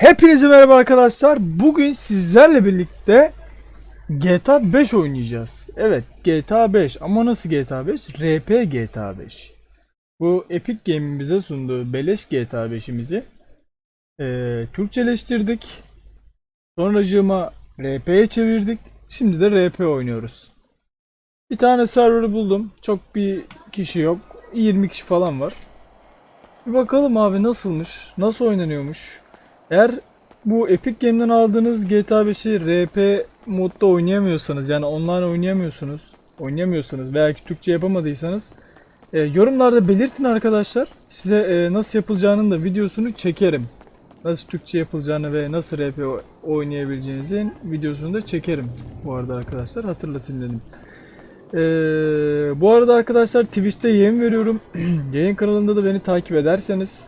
Hepinize merhaba arkadaşlar. Bugün sizlerle birlikte GTA 5 oynayacağız. Evet, GTA 5 ama nasıl GTA 5? RP GTA 5. Bu Epic Game'in bize sunduğu beleş GTA 5'imizi eee Türkçeleştirdik. Sonracığıma RP'ye çevirdik. Şimdi de RP oynuyoruz. Bir tane server buldum. Çok bir kişi yok. 20 kişi falan var. Bir bakalım abi nasılmış? Nasıl oynanıyormuş? Eğer bu Epic Game'den aldığınız GTA 5'i RP modda oynayamıyorsanız yani online oynayamıyorsunuz, oynayamıyorsanız veya ki Türkçe yapamadıysanız e, yorumlarda belirtin arkadaşlar. Size e, nasıl yapılacağının da videosunu çekerim. Nasıl Türkçe yapılacağını ve nasıl RP oynayabileceğinizin videosunu da çekerim bu arada arkadaşlar hatırlatayım dedim. Ee, bu arada arkadaşlar Twitch'te yayın veriyorum. yayın kanalında da beni takip ederseniz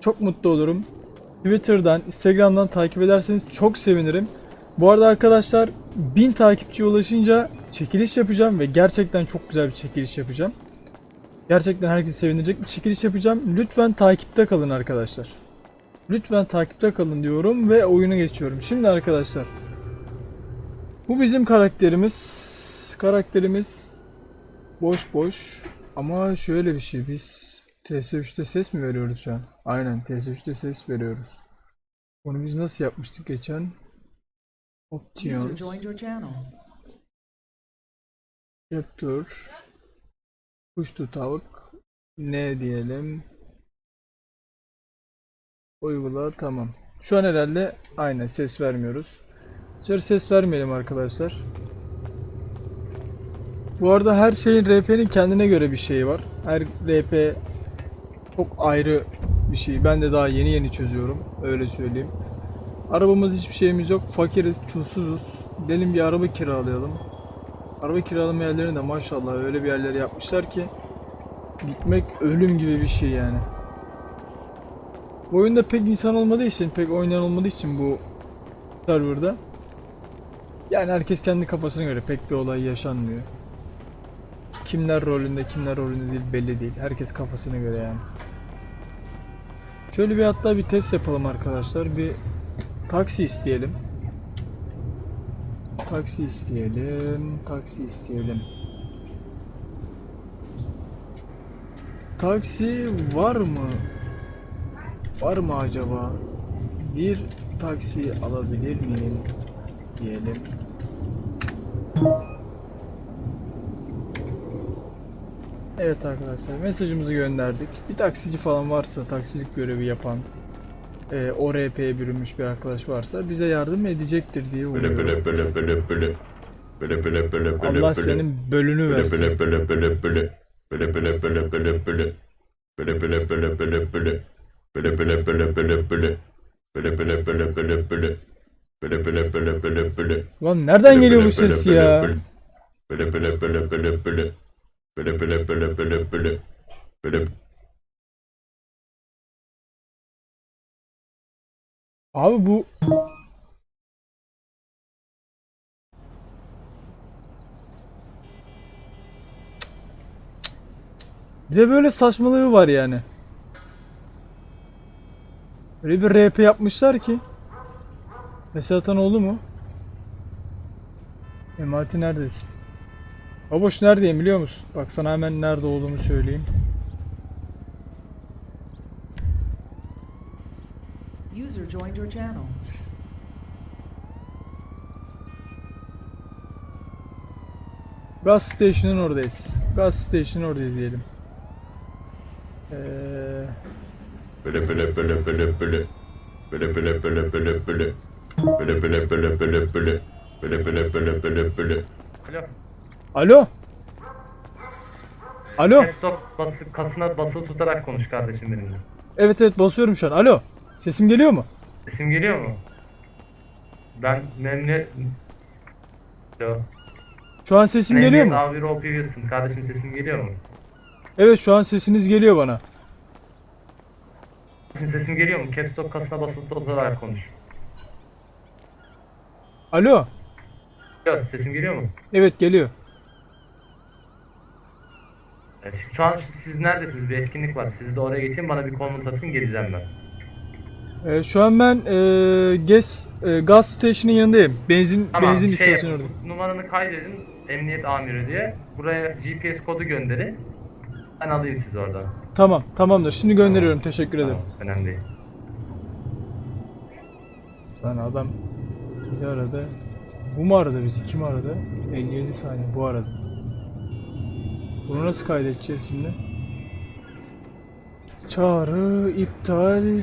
çok mutlu olurum. Twitter'dan, Instagram'dan takip ederseniz çok sevinirim. Bu arada arkadaşlar 1000 takipçiye ulaşınca çekiliş yapacağım ve gerçekten çok güzel bir çekiliş yapacağım. Gerçekten herkes sevinecek bir çekiliş yapacağım. Lütfen takipte kalın arkadaşlar. Lütfen takipte kalın diyorum ve oyunu geçiyorum. Şimdi arkadaşlar bu bizim karakterimiz. Karakterimiz boş boş ama şöyle bir şey biz TS3'te ses mi veriyoruz şu an? Aynen TS3'te ses veriyoruz. Onu biz nasıl yapmıştık geçen? Option. Capture, Push to Talk, ne diyelim? Uygula tamam. Şu an herhalde aynen ses vermiyoruz. Dışarı ses vermeyelim arkadaşlar. Bu arada her şeyin RP'nin kendine göre bir şeyi var. Her RP çok ayrı bir şey. Ben de daha yeni yeni çözüyorum. Öyle söyleyeyim. Arabamız hiçbir şeyimiz yok. Fakiriz, çulsuzuz. Gidelim bir araba kiralayalım. Araba kiralama yerlerini de maşallah öyle bir yerleri yapmışlar ki gitmek ölüm gibi bir şey yani. Bu oyunda pek insan olmadığı için, pek oynayan olmadığı için bu serverda yani herkes kendi kafasına göre pek bir olay yaşanmıyor. Kimler rolünde, kimler rolünde değil belli değil. Herkes kafasına göre yani. Şöyle bir hatta bir test yapalım arkadaşlar. Bir taksi isteyelim. Taksi isteyelim. Taksi isteyelim. Taksi var mı? Var mı acaba? Bir taksi alabilir miyim? Diyelim. Evet arkadaşlar mesajımızı gönderdik. Bir taksici falan varsa taksicilik görevi yapan e, o RP'ye bürünmüş bir arkadaş varsa bize yardım edecektir diye umuyorum. böyle böyle böyle böyle. Böyle böyle böyle böyle Allah böyle. senin bölünü versin. böyle böyle böyle böyle. Böyle böyle böyle böyle böyle. Böyle böyle böyle böyle böyle. Böyle böyle böyle böyle böyle. Böyle böyle böyle böyle böyle. Böyle böyle böyle böyle böyle. Lan nereden geliyor bu ses böyle ya? böyle. Böyle böyle böyle böyle böyle. Böyle böyle böyle böyle böyle. Abi bu Bir de böyle saçmalığı var yani. Öyle bir RP yapmışlar ki. Mesela Atanoğlu mu? Emati neredesin? Baboş neredeyim biliyor musun? Bak sana hemen nerede olduğumu söyleyeyim. User joined your channel. Gas Station'ın oradayız. Gas Station'ın oradayız diyelim. Ee, böyle böyle böyle böyle böyle. Böyle böyle böyle böyle böyle. Böyle böyle böyle böyle böyle. Böyle böyle böyle böyle böyle. Alo. alo? Alo? Laptop bası, kasına basılı tutarak konuş kardeşim benimle. Evet evet basıyorum şu an. Alo? Sesim geliyor mu? Sesim geliyor mu? Ben memnun... Alo. Şu an sesim geliyor mu? Abi Rob Wilson. Kardeşim sesim geliyor mu? Evet şu an sesiniz geliyor bana. Sesim, sesim geliyor mu? Caps Lock kasına basılı tutarak konuş. Alo? Alo, sesim geliyor mu? Evet geliyor. Evet, Şu an siz neredesiniz? Bir etkinlik var. Sizi de oraya geçeyim. Bana bir konum atın geleceğim ben. Ee, şu an ben e, gas e, gaz station'ın yanındayım. Benzin Tamam benzin şey istasyonu orada. numaranı kaydedin emniyet amiri diye. Buraya GPS kodu gönderin. Ben alayım sizi oradan. Tamam, tamamdır. Şimdi gönderiyorum. Teşekkür ederim. Tamam, önemli değil. Lan adam bizi aradı. Bu mu aradı bizi? Kim aradı? 57 saniye. Bu aradı. Bunu nasıl kaydedeceğiz şimdi? Çağrı iptal.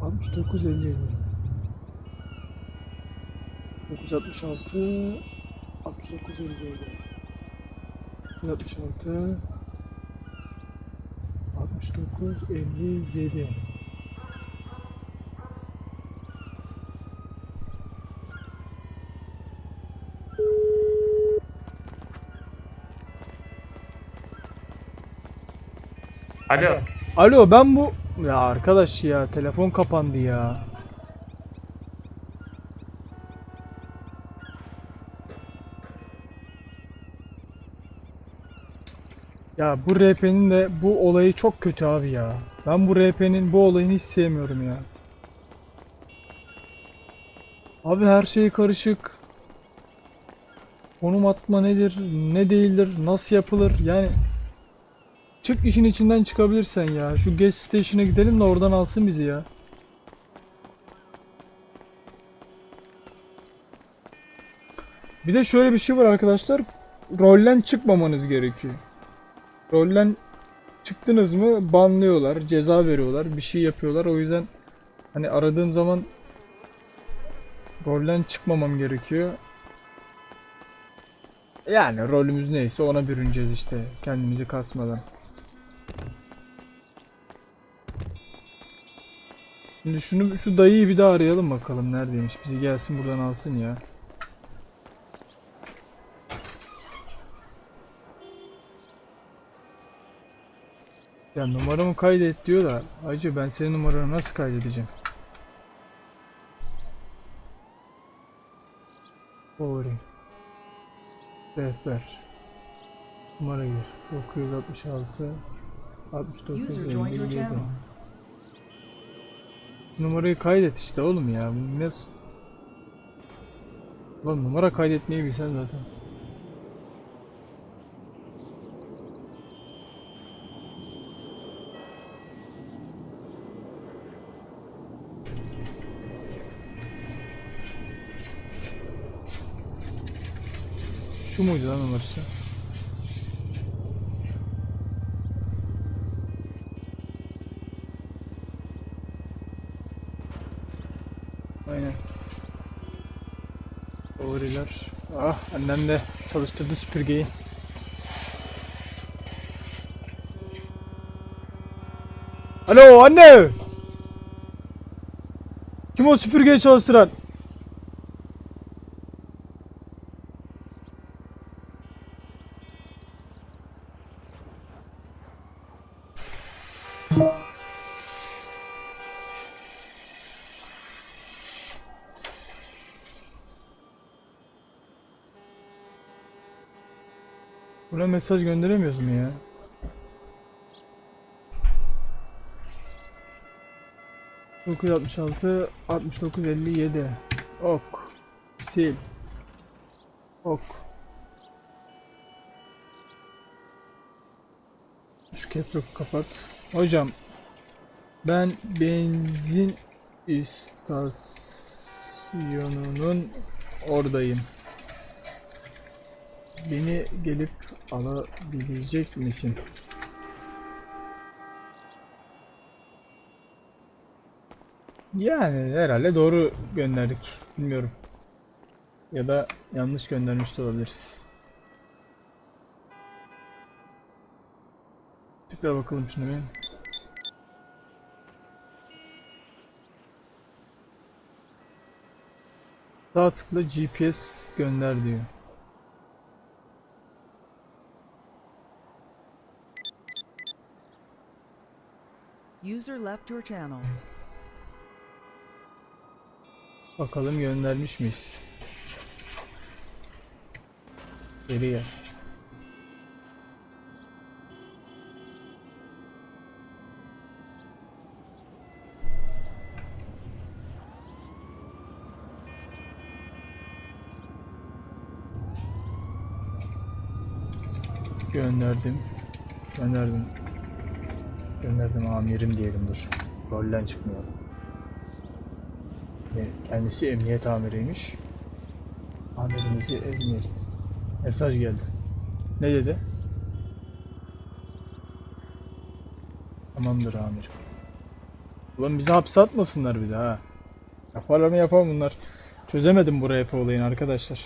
69 57 966 69 57 966 69 57 Alo. Alo ben bu ya arkadaş ya telefon kapandı ya. Ya bu RP'nin de bu olayı çok kötü abi ya. Ben bu RP'nin bu olayını hiç sevmiyorum ya. Abi her şey karışık. Konum atma nedir, ne değildir, nasıl yapılır yani Çık işin içinden çıkabilirsen ya. Şu gas station'a gidelim de oradan alsın bizi ya. Bir de şöyle bir şey var arkadaşlar. Rollen çıkmamanız gerekiyor. Rollen çıktınız mı banlıyorlar, ceza veriyorlar, bir şey yapıyorlar. O yüzden hani aradığım zaman rollen çıkmamam gerekiyor. Yani rolümüz neyse ona bürüneceğiz işte. Kendimizi kasmadan. Şimdi şunu şu dayıyı bir daha arayalım bakalım neredeymiş. Bizi gelsin buradan alsın ya. Ya numaramı kaydet diyor da Hacı ben senin numaranı nasıl kaydedeceğim? Favori Rehber Numara gir 966 69 User joined your 57 channel. Numarayı kaydet işte oğlum ya. Ne... Lan numara kaydetmeyi bilsen zaten. Şu muydu lan numarası? Ah annem de çalıştırdı süpürgeyi. Alo anne! Kim o süpürgeyi çalıştıran? Buna mesaj gönderemiyoruz mu ya? Dokuz altmış altı, altmış dokuz elli yedi. Ok. Sil. Ok. Şu ketrok kapat. Hocam ben benzin istasyonunun oradayım. Beni gelip alabilecek misin? Yani herhalde doğru gönderdik. Bilmiyorum. Ya da yanlış göndermiş de olabiliriz. Tekrar bakalım şuna bir. Sağ tıkla GPS gönder diyor. User left your channel. Bakalım göndermiş miyiz? Geriye. Gönderdim. Gönderdim. Gönderdim amirim diyelim dur. Rolden çıkmıyor. Kendisi emniyet amiriymiş. Amirimizi ezmeyelim. Mesaj geldi. Ne dedi? Tamamdır amirim. Ulan bizi hapse atmasınlar bir daha. ha. Yaparlar mı yapar bunlar. Çözemedim bu RP olayını arkadaşlar.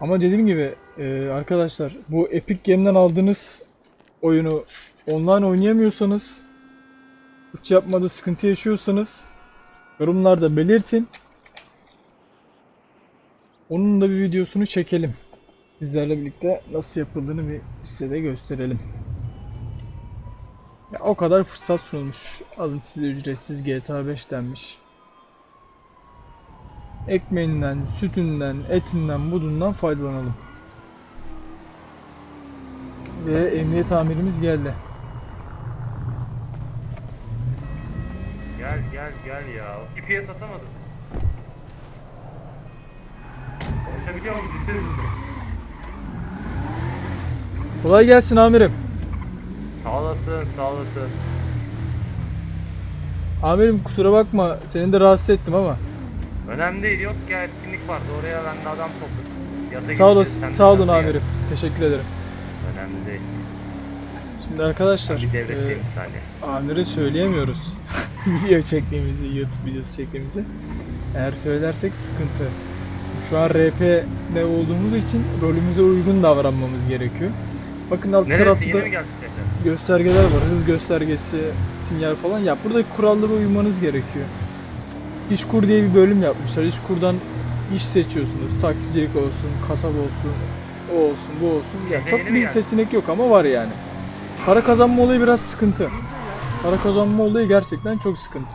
Ama dediğim gibi e, arkadaşlar bu Epic Game'den aldığınız oyunu online oynayamıyorsanız hiç yapmada sıkıntı yaşıyorsanız yorumlarda belirtin. Onun da bir videosunu çekelim. Sizlerle birlikte nasıl yapıldığını bir size de gösterelim. Ya o kadar fırsat sunulmuş. Alın size ücretsiz GTA 5 denmiş. Ekmeğinden, sütünden, etinden, budundan faydalanalım. Ve emniyet amirimiz geldi. Gel ya. GPS atamadım. Konuşabiliyor muyum? Bilseniz misin? Kolay gelsin amirim. Sağ olasın, sağ olasın. Amirim kusura bakma seni de rahatsız ettim ama. Önemli değil, yok ya etkinlik vardı. Oraya ben de adam topladım. Yata Sağ gideceğiz, olasın, de sağ olun de gel. amirim. Teşekkür ederim. Önemli değil. Şimdi arkadaşlar, Bir e, bir saniye. amire söyleyemiyoruz. Video çektiğimizi, YouTube videosu çektiğimizi. Eğer söylersek sıkıntı. Şu an RP'de olduğumuz için rolümüze uygun davranmamız gerekiyor. Bakın alt Neresi? tarafta da göstergeler var. Hız göstergesi, sinyal falan. Ya buradaki kurallara uymanız gerekiyor. İşkur diye bir bölüm yapmışlar. İşkur'dan iş seçiyorsunuz. Taksicilik olsun, kasap olsun, o olsun, bu olsun. Ya Yeni çok bir seçenek yok ama var yani. Para kazanma olayı biraz sıkıntı. Para kazanma olayı gerçekten çok sıkıntı.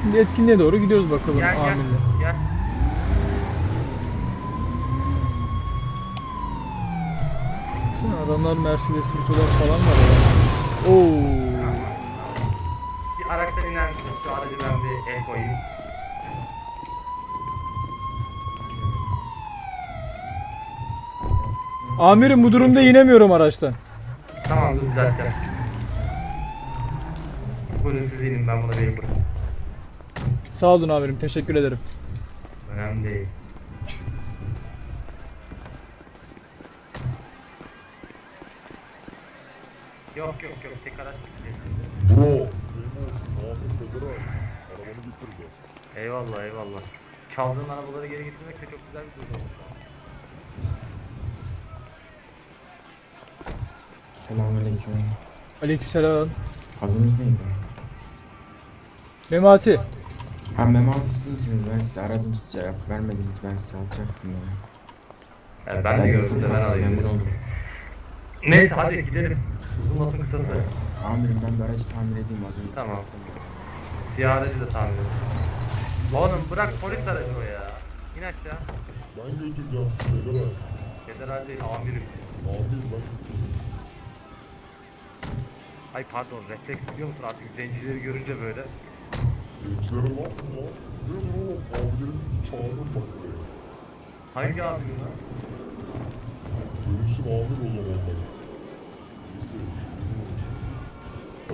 Şimdi etkinliğe doğru gidiyoruz bakalım Gel gel. amirle. Gel. Baksana adamlar Mercedes Vito'lar falan var ya. Oo. Bir araçtan iner misin? Şu aracı ben bir el koyayım. Amirim bu durumda inemiyorum araçtan. Tamam dur düzelteceğim. Buyurun siz inin ben bunu vereyim buraya. Sağ olun amirim teşekkür ederim. Önemli değil. Yok yok yok tek araç. Arabanı getireceğiz. Eyvallah eyvallah. Çaldığın arabaları geri getirmek de çok güzel bir durum. Selamünaleyküm. Aleykümselam. Adınız neydi? Memati. Ha Mehmet siz misiniz? Ben sizi aradım siz cevap vermediniz. Ben sizi alacaktım ya. Yani ben de gördüm de ben alayım. Memnun dedim. oldum. Neyse hadi gidelim. Uzun lafın kısası. Amirim ben bir aracı tamir edeyim az önce. Tamam. çıkarttım biraz. Siyah aracı da tamir edelim. Oğlum bırak polis aracı o ya. İn aşağı. Ben götüreceğim sizi Federal. Federal değil amirim. Ben götüreceğim. Ay pardon refleks biliyor musun artık zencileri görünce böyle. Gençlere laf mı var? Ne oğlum abilerim çağırın bak buraya. Hangi amirim lan? Görürsün amir o zaman bak. Neyse.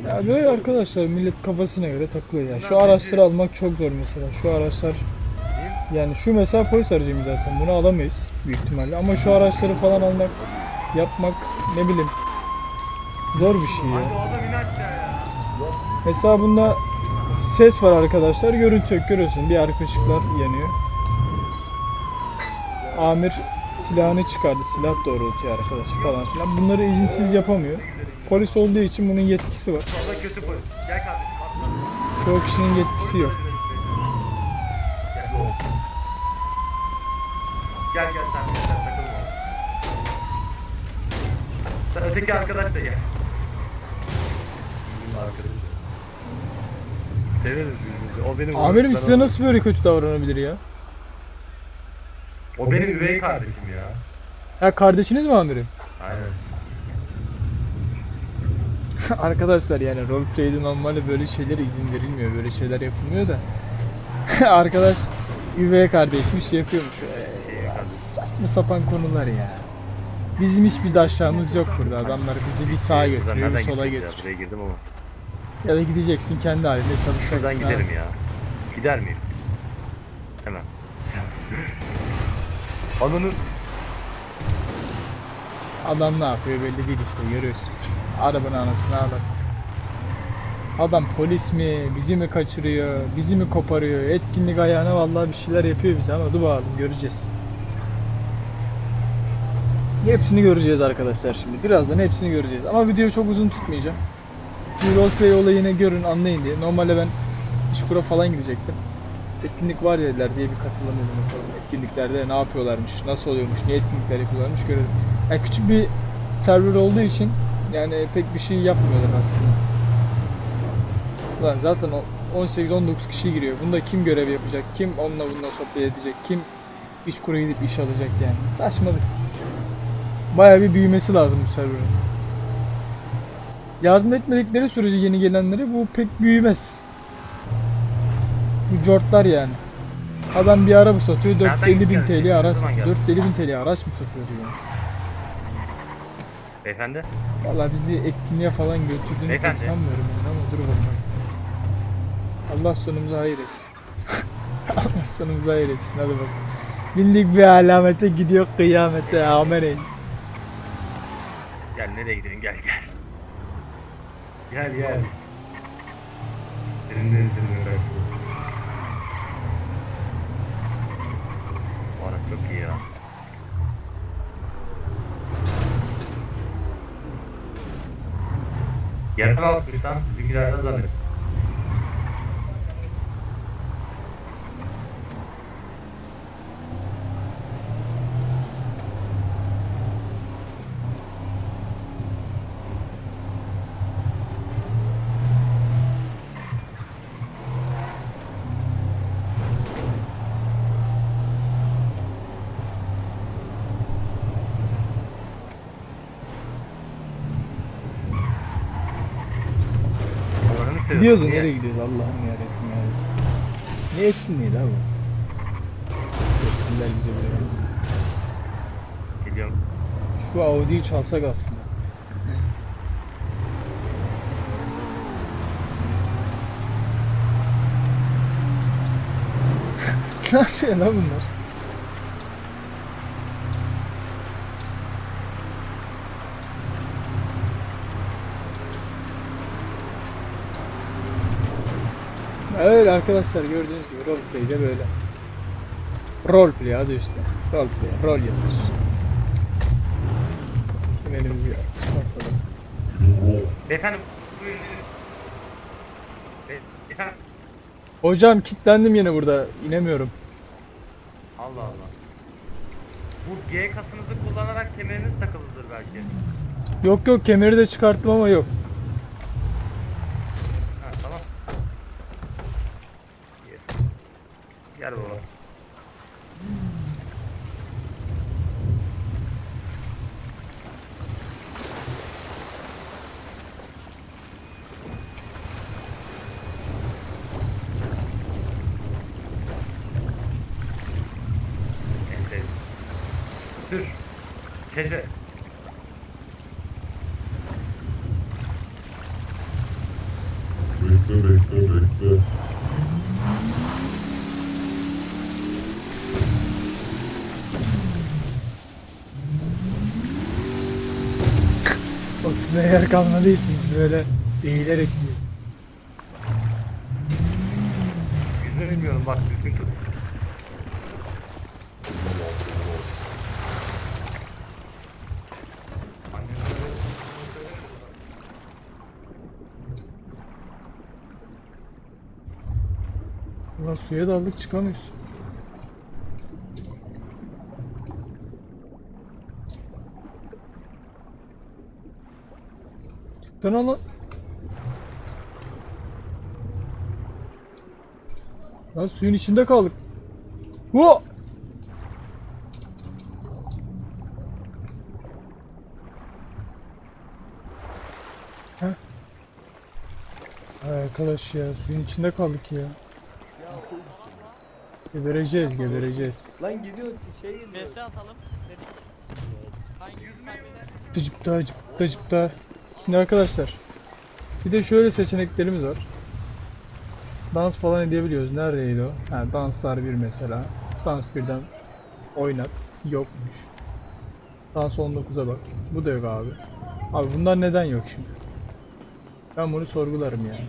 Ya böyle arkadaşlar millet kafasına göre takılıyor ya. Şu araçları almak çok zor mesela. Şu araçlar yani şu mesela polis aracıyım zaten. Bunu alamayız büyük ihtimalle. Ama şu araçları falan almak, yapmak ne bileyim zor bir şey ya. Mesela bunda ses var arkadaşlar. Görüntü yok görüyorsun. Bir arka ışıklar yanıyor. Amir silahını çıkardı. Silah doğrultuyor arkadaşlar falan filan. Bunları izinsiz yapamıyor. Polis olduğu için bunun yetkisi var. Orada kötü polis. Gel kardeşim atla. Çoğu kişinin yetkisi yok. Gel. Gel sen gel sen takılma. Sen öteki arkadaş da gel. Severiz birbirimizi. O benim Amirim size onu- nasıl böyle kötü davranabilir ya? O benim üvey kardeşim ya. Ya kardeşiniz mi amirim? Aynen. Arkadaşlar yani roleplay'de normalde böyle şeylere izin verilmiyor. Böyle şeyler yapılmıyor da. Arkadaş üvey kardeşmiş yapıyormuş. Ee, saçma sapan konular ya. Bizim hiçbir daşlarımız yok burada. Adamlar bizi bir sağa götürüyor, bir nereden sola götürüyor. Buraya girdim ama. Ya da gideceksin kendi halinde çalışacaksın. Şuradan abi. giderim ya. Gider miyim? Hemen. Ananı Adam ne yapıyor belli değil işte görüyorsunuz. Arabanın anasını ağlar. Adam polis mi, bizi mi kaçırıyor, bizi mi koparıyor, etkinlik ayağına vallahi bir şeyler yapıyor bize ama dur bakalım göreceğiz. Hepsini göreceğiz arkadaşlar şimdi. Birazdan hepsini göreceğiz. Ama videoyu çok uzun tutmayacağım. Bu roleplay olayını görün anlayın diye. Normalde ben İşkur'a falan gidecektim. Etkinlik var dediler diye bir katılamıyordum bakalım. Etkinliklerde ne yapıyorlarmış, nasıl oluyormuş, ne etkinlikler yapıyorlarmış görelim. Yani küçük bir server olduğu için yani pek bir şey yapmıyorlar aslında. Ulan zaten o 18-19 kişi giriyor. Bunda kim görev yapacak, kim onunla bununla sohbet edecek, kim iş kuru gidip iş alacak yani. Saçmalık. Bayağı bir büyümesi lazım bu serverın. Yardım etmedikleri sürece yeni gelenlere bu pek büyümez. Bu cortlar yani. Adam bir araba satıyor Nereden 450 bin? TL araç Ne zaman satıyor. geldi? 450 bin TL araç mı satıyor diyor. beyefendi. Valla bizi etkinliğe falan götürdüğünü Beyefendi. sanmıyorum yani ama dur bakalım. Allah sonumuzu hayır etsin. Allah sonumuzu hayır etsin hadi bakalım. Bindik bir alamete gidiyor kıyamete amenin. Gel nereye gidelim gel gel. Gel gel. Senin de izini bırak. Bu araç çok iyi ya. Yerden atmış lan. Bizimkilerden zannediyorum. Gidiyoruz niye? nereye gidiyoruz Allah'ım yarabbim ya. Ne etkinliği la bu? Yetkililer bize böyle. Geliyorum. Şu Audi'yi çalsak aslında. ne yapıyor lan bunlar? Evet arkadaşlar gördüğünüz gibi roleplay'de böyle. Roleplay adı üstüne. Roleplay, rol yapıyoruz. Şimdi elimizi çıkartalım. Beyefendi. Hocam kilitlendim yine burada. İnemiyorum. Allah Allah. Bu G kasınızı kullanarak kemeriniz takılıdır belki. Yok yok kemeri de çıkarttım ama yok. Ha tamam. Gel. Gel baba. En sevdiğim. Sür. Tecre. Bekle bekle bekle. Oturmaya yer biz böyle eğilerek gidiyoruz. Yüzünü bilmiyorum bak düzgün tut. Ulan suya daldık çıkamıyoruz. Çıksana lan. Lan suyun içinde kaldık. Hu! Heh. Arkadaş ya suyun içinde kaldık ya. Gebereceğiz gebereceğiz. Lan gidiyor şey gidiyor. VS atalım dedik. Tıcıpta cıpta cıpta. Şimdi arkadaşlar bir de şöyle seçeneklerimiz var. Dans falan edebiliyoruz. Neredeydi o? Ha, danslar bir mesela. Dans birden oynat. Yokmuş. Dans 19'a bak. Bu da yok abi. Abi bunlar neden yok şimdi? Ben bunu sorgularım yani.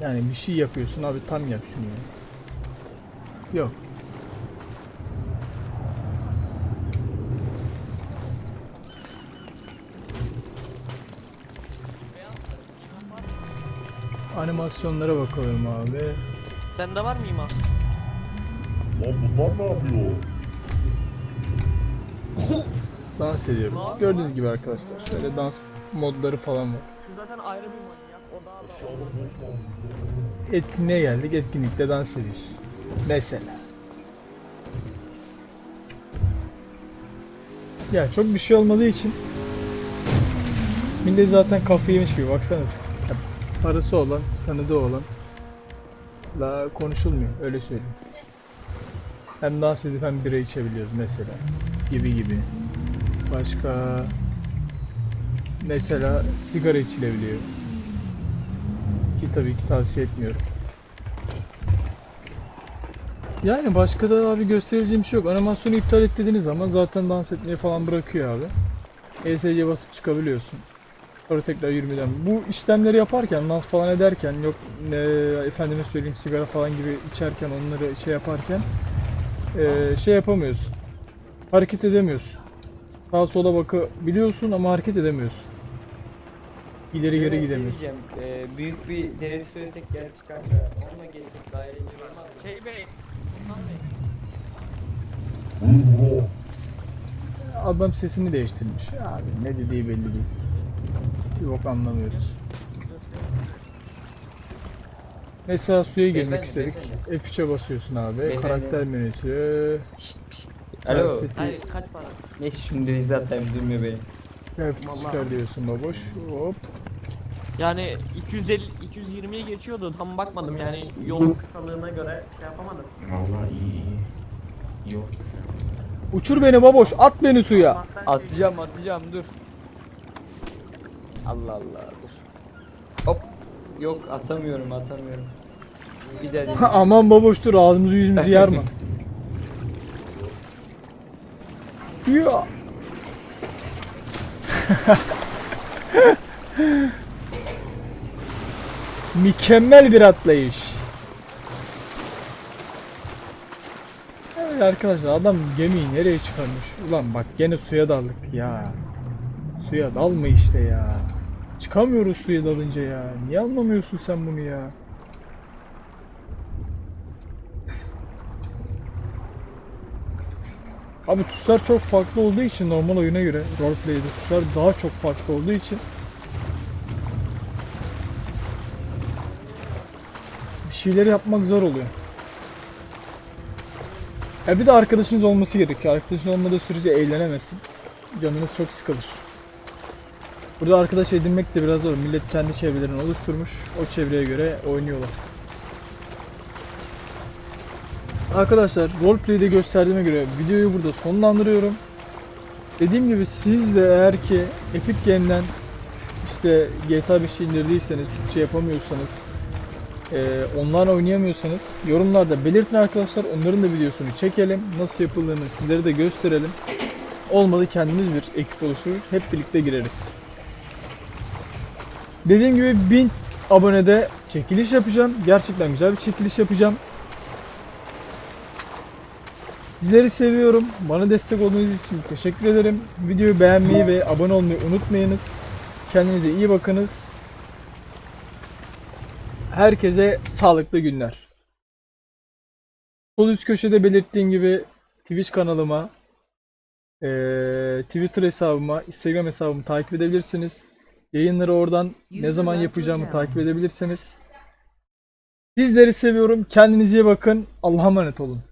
Yani bir şey yapıyorsun abi tam yap şunu ya. Yok. Animasyonlara bakalım abi. Sende var mı imam? Lan bunlar ne yapıyor? Dans ediyoruz. Gördüğünüz gibi arkadaşlar. Şöyle dans modları falan var. Şu zaten ayrı bir manyak. O daha da. Etkinliğe geldik. Etkinlikte dans ediyoruz. Mesela. Ya çok bir şey olmadığı için millet zaten kafayı yemiş gibi baksanız. Parası olan, tanıdığı olan la konuşulmuyor öyle söyleyeyim. Hem dans edip hem bira içebiliyoruz mesela. Gibi gibi. Başka mesela sigara içilebiliyor. Ki tabii ki tavsiye etmiyorum. Yani başka da abi göstereceğim bir şey yok. Animasyonu iptal et dediğiniz zaman zaten dans etmeyi falan bırakıyor abi. ESC basıp çıkabiliyorsun. Sonra tekrar yürümeden. Bu işlemleri yaparken, dans falan ederken, yok ne, efendime söyleyeyim sigara falan gibi içerken, onları şey yaparken eee, şey yapamıyorsun. Hareket edemiyorsun. Sağa sola bakabiliyorsun ama hareket edemiyorsun. İleri geri gidemiyorsun. Diyeceğim, e, büyük bir değeri söylesek gel çıkarsa onunla gezsek daha eğlenceli olmaz mı? Şey bey. Adam sesini değiştirmiş. Abi ne dediği belli değil. Bir bok anlamıyoruz. Mesela suya girmek Beyefendi, istedik. beyefendi. F3'e basıyorsun abi. Beyefendi. Karakter menüsü. Şşt pşt. Alo. Kıyafeti- Hayır kaç para? Neyse şimdi zaten duymuyor beni. Kıyafeti çıkar diyorsun baboş. Hop. Yani 250 220'ye geçiyordu. Tam bakmadım yani yolun kısalığına göre şey yapamadım. Vallahi iyi iyi. İyi oldu. Uçur beni baboş. At beni suya. Atacağım atacağım dur. Allah Allah dur. Hop. Yok atamıyorum atamıyorum. Bir daha deneyeyim. Aman baboş dur ağzımızı yüzümüzü yarma. Ya. Mükemmel bir atlayış. Evet arkadaşlar adam gemiyi nereye çıkarmış? Ulan bak gene suya daldık ya. Suya dalma işte ya. Çıkamıyoruz suya dalınca ya. Niye anlamıyorsun sen bunu ya? Abi tuşlar çok farklı olduğu için normal oyuna göre roleplay'de tuşlar daha çok farklı olduğu için şeyleri yapmak zor oluyor. Ya bir de arkadaşınız olması gerekiyor. Arkadaşın olmadığı sürece eğlenemezsiniz. Canınız çok sıkılır. Burada arkadaş edinmek de biraz zor. Millet kendi çevrelerini oluşturmuş. O çevreye göre oynuyorlar. Arkadaşlar roleplay'de gösterdiğime göre videoyu burada sonlandırıyorum. Dediğim gibi siz de eğer ki Epic Game'den işte GTA 5'i indirdiyseniz, Türkçe yapamıyorsanız, eee online oynayamıyorsanız yorumlarda belirtin arkadaşlar. Onların da videosunu çekelim. Nasıl yapıldığını sizlere de gösterelim. Olmadı kendimiz bir ekip oluşturur. Hep birlikte gireriz. Dediğim gibi 1000 abonede çekiliş yapacağım. Gerçekten güzel bir çekiliş yapacağım. Sizleri seviyorum. Bana destek olduğunuz için teşekkür ederim. Videoyu beğenmeyi ve abone olmayı unutmayınız. Kendinize iyi bakınız. Herkese sağlıklı günler. Sol üst köşede belirttiğim gibi Twitch kanalıma, eee, Twitter hesabıma, Instagram hesabımı takip edebilirsiniz. Yayınları oradan ne zaman yapacağımı takip edebilirsiniz. Sizleri seviyorum. Kendinize iyi bakın. Allah'a emanet olun.